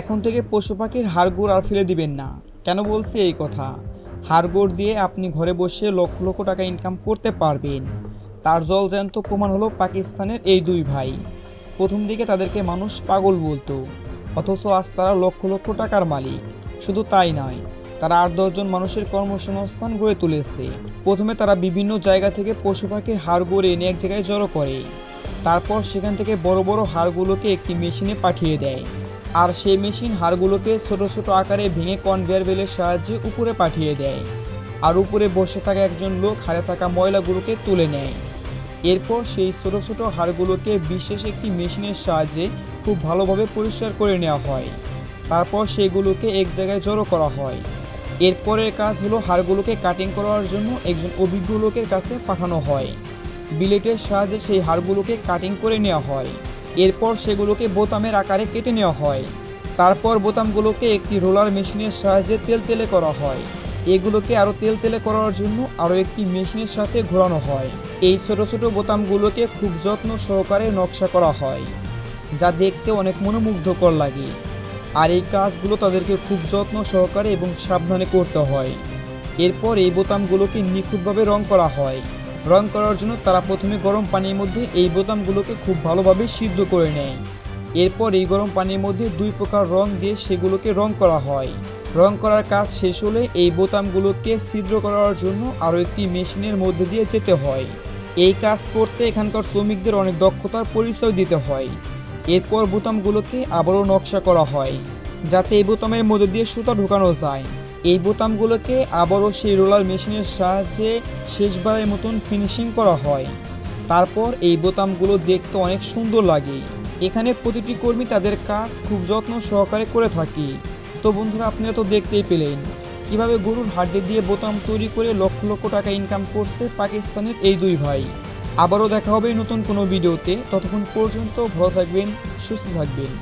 এখন থেকে পশু পাখির হাড়গোড় আর ফেলে দিবেন না। কেন বলছি এই কথা? হাড়গোড় দিয়ে আপনি ঘরে বসে লক্ষ লক্ষ টাকা ইনকাম করতে পারবেন। তার জলজ্যান্ত প্রমাণ হলো পাকিস্তানের এই দুই ভাই। প্রথম দিকে তাদেরকে মানুষ পাগল বলতো, অথচ আজ তারা লক্ষ লক্ষ টাকার মালিক। শুধু তাই নয়, তারা আট দশজন মানুষের কর্মসংস্থান গড়ে তুলেছে। প্রথমে তারা বিভিন্ন জায়গা থেকে পশু পাখির হাড়গোড় এনে এক জায়গায় জড়ো করে। তারপর সেখান থেকে বড় বড় হাড়গুলোকে একটি মেশিনে পাঠিয়ে দেয়। আর সেই মেশিন হাড়গুলোকে ছোট ছোট আকারে ভেঙে কনভেয়ার বেলের সাহায্যে উপরে পাঠিয়ে দেয় আর উপরে বসে থাকা একজন লোক হারে থাকা ময়লাগুলোকে তুলে নেয়। এরপর সেই ছোট ছোট হাড়গুলোকে বিশেষ একটি মেশিনের সাহায্যে খুব ভালোভাবে পরিষ্কার করে নেওয়া হয়। তারপর সেগুলোকে এক জায়গায় জড়ো করা হয়। এরপরের কাজ হলো হাড়গুলোকে কাটিং করার জন্য একজন অভিজ্ঞ লোকের কাছে পাঠানো হয়। বিলেটের সাহায্যে সেই হাড়গুলোকে কাটিং করে নেওয়া হয়। এরপর সেগুলোকে বোতামের আকারে কেটে নেওয়া হয়। তারপর বোতামগুলোকে একটি রোলার মেশিনের সাহায্যে তেলতেলে করা হয়। এগুলোকে আরও তেল তেলে করার জন্য আরও একটি মেশিনের সাথে ঘোরানো হয়। এই ছোট ছোট বোতামগুলোকে খুব যত্ন সহকারে নকশা করা হয়, যা দেখতে অনেক মনোমুগ্ধকর লাগে। আর এই কাজগুলো তাদেরকে খুব যত্ন সহকারে এবং সাবধানে করতে হয়। এরপর এই বোতামগুলোকে নিখুঁতভাবে রং করা হয়। রং করার জন্য তারা প্রথমে গরম পানির মধ্যে এই বোতামগুলোকে খুব ভালোভাবে সিদ্ধ করে নেয়। এরপর এই গরম পানির মধ্যে দুই প্রকার রং দিয়ে সেগুলোকে রং করা হয়। রং করার কাজ শেষ হলে এই বোতামগুলোকে ছিদ্র করার জন্য আরও একটি মেশিনের মধ্যে দিয়ে যেতে হয়। এই কাজ করতে এখানকার শ্রমিকদের অনেক দক্ষতার পরিচয় দিতে হয়। এরপর বোতামগুলোকে আবারও নকশা করা হয়, যাতে এই বোতামের মধ্যে দিয়ে সুতা ঢোকানো যায়। এই বোতামগুলোকে আবারও সেই রোলার মেশিনের সাহায্যে শেষবারের মতন ফিনিশিং করা হয়। তারপর এই বোতামগুলো দেখতে অনেক সুন্দর লাগে। এখানে প্রতিটি কর্মী তাদের কাজ খুব যত্ন সহকারে করে থাকে। তো বন্ধুরা, আপনারা তো দেখতেই পেলেন। কীভাবে গরুর হাড্ডি দিয়ে বোতাম তৈরি করে লক্ষ লক্ষ টাকা ইনকাম করছে পাকিস্তানের এই দুই ভাই। আবারও দেখা হবে নতুন কোনো ভিডিওতে। ততক্ষণ পর্যন্ত ভালো থাকবেন, সুস্থ থাকবেন।